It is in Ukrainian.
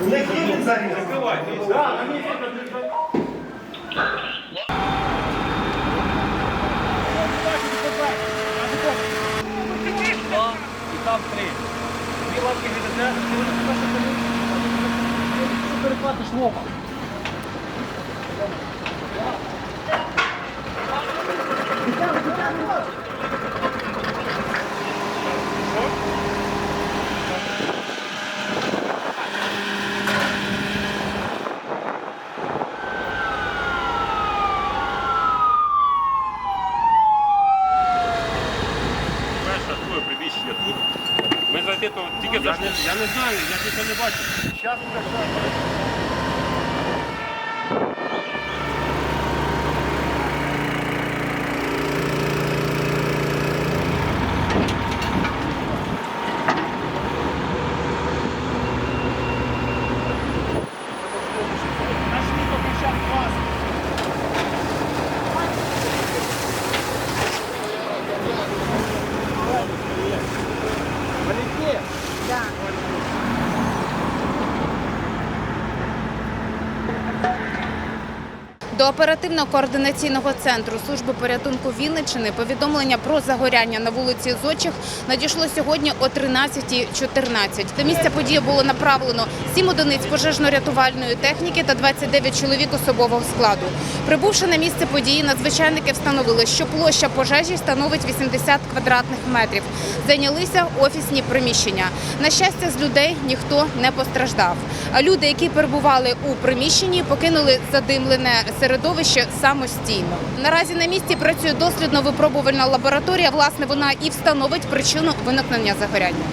І там три. Дві лапки від одне, що перепати шлопа. Друге приміщення тут. Ми зайти то тільки зайшли. Я не знаю, я нічого не бачу. Thank you. До оперативно-координаційного центру служби порятунку Вінниччини повідомлення про загоряння на вулиці Зочих надійшло сьогодні о 13.14. До місця події було направлено 7 одиниць пожежно-рятувальної техніки та 29 чоловік особового складу. Прибувши на місце події, надзвичайники встановили, що площа пожежі становить 80 квадратних метрів. Зайнялися офісні приміщення. На щастя, з людей ніхто не постраждав. А люди, які перебували у приміщенні, покинули задимлене середовище самостійно. Наразі на місці працює дослідно-випробувальна лабораторія. Власне, вона і встановить причину виникнення загоряння.